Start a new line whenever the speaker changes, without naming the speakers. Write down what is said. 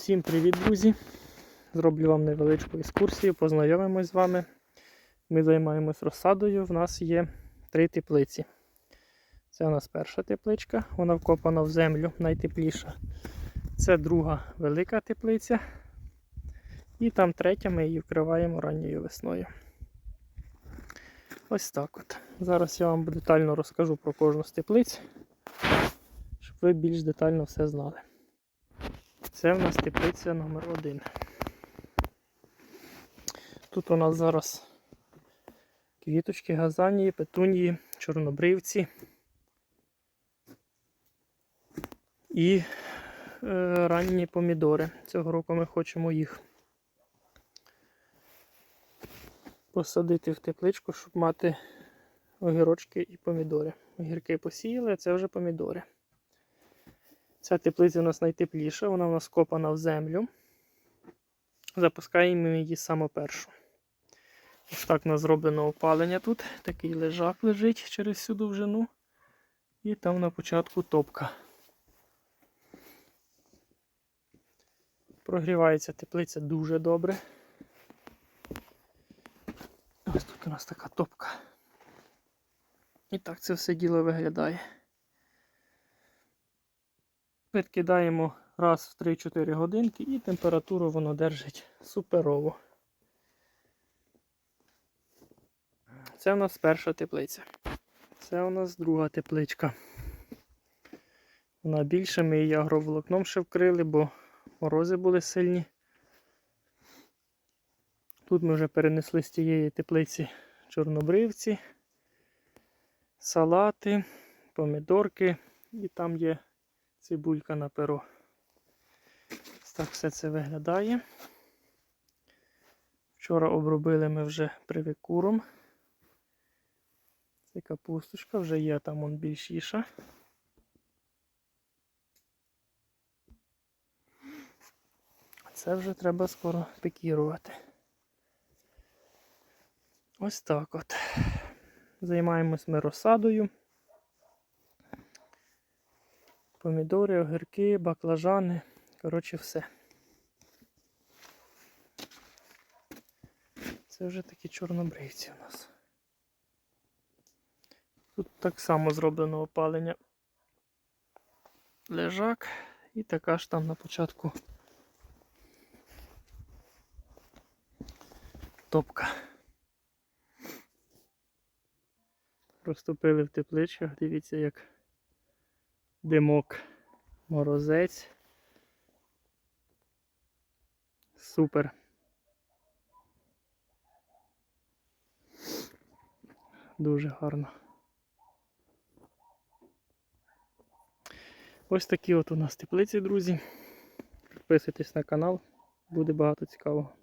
Всім привіт, друзі! Зроблю вам невеличку екскурсію, познайомимось з вами. Ми займаємось розсадою. В нас є три теплиці. Це у нас перша тепличка, вона вкопана в землю, найтепліша. Це друга велика теплиця. І там третя ми її вкриваємо ранньою весною. Ось так от. Зараз я вам детально розкажу про кожну з теплиць, щоб ви більш детально все знали. Це в нас теплиця номер 1 Тут у нас зараз квіточки, газанії, петунії, чорнобривці і е, ранні помідори. Цього року ми хочемо їх посадити в тепличку, щоб мати огірочки і помідори. Огірки посіяли, а це вже помідори. Ця теплиця у нас найтепліша, вона у нас копана в землю. Запускаємо її саме першу. Ось так у нас зроблено опалення тут. Такий лежак лежить через всю довжину. І там на початку топка. Прогрівається теплиця дуже добре. Ось тут у нас така топка. І так це все діло виглядає. Підкидаємо раз в 3-4 годинки і температуру воно держить суперово. Це у нас перша теплиця. Це у нас друга тепличка. Вона більше, ми її агроволокном ще вкрили, бо морози були сильні. Тут ми вже перенесли з тієї теплиці чорнобривці, салати, помідорки і там є цибулька на перо. Ось так все це виглядає. Вчора обробили ми вже привикуром. Це капусточка, вже є там он більшіша. Це вже треба скоро пікірувати. Ось так от. Займаємось ми розсадою. Помідори, огірки, баклажани. Коротше, все. Це вже такі чорнобривці у нас. Тут так само зроблено опалення. Лежак і така ж там на початку топка. Розтопили в тепличках, дивіться, як димок, морозець. Супер. Дуже гарно. Ось такі от у нас теплиці, друзі. Підписуйтесь на канал, буде багато цікавого.